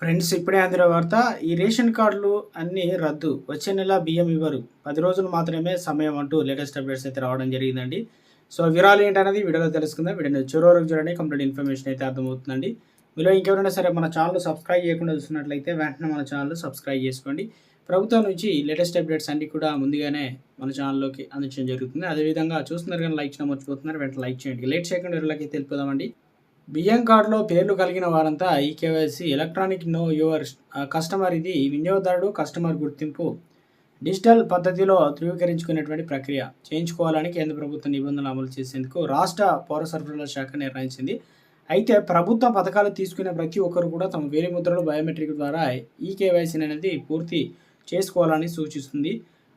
Friends ఇప్పుడే అందిన వార్త ఈ రేషన్ కార్డులు అన్నీ రద్దు. వచ్చే నెల బియ్యం ఇవ్వరు. పది రోజులు మాత్రమే సమయం అంటూ లేటెస్ట్ అప్డేట్స్ అయితే రావడం జరిగిందండి. సో వివరాలు ఏంటనేది వీడియోలో తెలుసుకుందాం. వీడియోని చివరి వరకు చూడండి. కంప్లీట్ ఇన్ఫర్మేషన్ అయితే అర్థమవుతుందండి. మీలో ఇంకెవరైనా సరే మన ఛానల్ సబ్స్క్రైబ్ చేయకుండా చూసినట్లయితే వెంటనే మన ఛానల్ సబ్స్క్రైబ్ చేసుకోండి. ప్రభుత్వం నుంచి లేటెస్ట్ అప్డేట్స్ అన్ని కూడా ముందుగానే మన ఛానల్లోకి అందించడం జరుగుతుంది. అదేవిధంగా చూస్తున్నారు కానీ లైక్ చేయడం మర్చిపోతున్నారు వెంటనే లైక్ చేయండి. లేట్ చేయకుండా వీళ్ళకి తెలుపుదామండి బియ్యం కార్డులో పేర్లు కలిగిన వారంతా ఈ KYC electronic know your customer ఇది వినియోగదారుడు కస్టమర్ గుర్తింపు. డిజిటల్ పద్ధతిలో ధృవీకరించుకునేటువంటి ప్రక్రియ చేయించుకోవాలని కేంద్ర ప్రభుత్వ నిబంధనలు అమలు చేసేందుకు రాష్ట్ర పౌర సరఫరాల శాఖ నిర్ణయించింది. అయితే ప్రభుత్వ పథకాలు తీసుకునే ప్రతి ఒక్కరు కూడా తమ వేలి ముద్రలు బయోమెట్రిక్ ద్వారా ఈ కేవైసీ అనేది పూర్తి చేసుకోవాలని సూచిస్తుంది.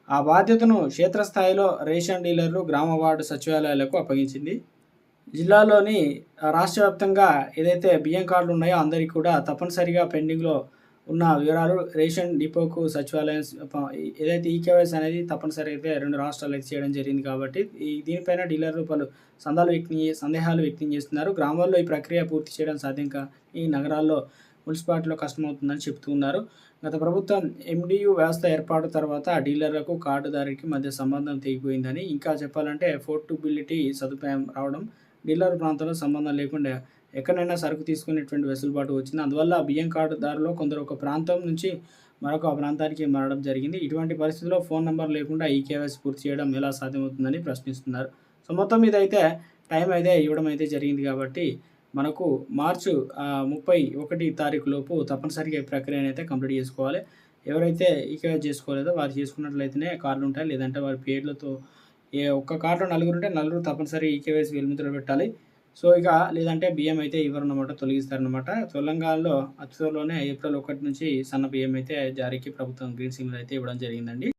ఆ బాధ్యతను క్షేత్రస్థాయిలో రేషన్ డీలర్లు గ్రామ వార్డు సచివాలయాలకు అప్పగించింది. జిల్లాలోని రాష్ట్ర వ్యాప్తంగా ఏదైతే బియ్యం కార్డులు ఉన్నాయో అందరికీ కూడా తప్పనిసరిగా పెండింగ్లో ఉన్న వివరాలు రేషన్ డిపోకు సచివాలయం ఏదైతే ఈకేవైస్ అనేది తప్పనిసరి అయితే రెండు రాష్ట్రాలు అయితే చేయడం జరిగింది కాబట్టి ఈ దీనిపైన డీలర్లు పలు సందాలు వ్యక్తం సందేహాలు వ్యక్తం చేస్తున్నారు. గ్రామాల్లో ఈ ప్రక్రియ పూర్తి చేయడం సాధ్యం కా ఈ నగరాల్లో మున్సిపాలిటీలో కష్టమవుతుందని చెప్తూ ఉన్నారు. గత ప్రభుత్వం ఎండియు వ్యవస్థ ఏర్పాటు తర్వాత డీలర్లకు కార్డుదారికి మధ్య సంబంధం తెగిపోయిందని. ఇంకా చెప్పాలంటే పోర్టబిలిటీ సదుపాయం రావడం డీలర్ ప్రాంతంలో సంబంధం లేకుండా ఎక్కడైనా సరుకు తీసుకునేటువంటి వెసులుబాటు వచ్చింది. అందువల్ల బియ్యం కార్డుదారులో కొందరు ఒక ప్రాంతం నుంచి మరొక ప్రాంతానికి మారడం జరిగింది. ఇటువంటి పరిస్థితుల్లో ఫోన్ నెంబర్ లేకుండా ఈ కేవైసీ పూర్తి చేయడం ఎలా సాధ్యమవుతుందని ప్రశ్నిస్తున్నారు. సో మొత్తం మీద అయితే టైం అయితే ఇవ్వడం అయితే జరిగింది కాబట్టి మనకు మార్చు ముప్పై ఒకటి తారీఖు లోపు తప్పనిసరిగా ఈ ప్రక్రియను అయితే కంప్లీట్ చేసుకోవాలి. ఎవరైతే ఈ కేవైసీ చేసుకోలేదో వారు చేసుకున్నట్లయితేనే కార్డులు ఉంటాయి. లేదంటే వారి పేర్లతో ఏ ఒక్క కార్డులో నలుగురు ఉంటే నలుగురు తప్పనిసరి ఈ కేవైసీ వెలుముద్ర పెట్టాలి. సో ఇక లేదంటే బియ్యం అయితే ఇవ్వరన్నమాట తొలగిస్తారనమాట తెలంగాణలో అతి త్వరలోనే ఏప్రిల్ ఒకటి నుంచి సన్న బియ్యం అయితే జారీకి ప్రభుత్వం గ్రీన్ సిగ్నల్ అయితే ఇవ్వడం జరిగిందండి.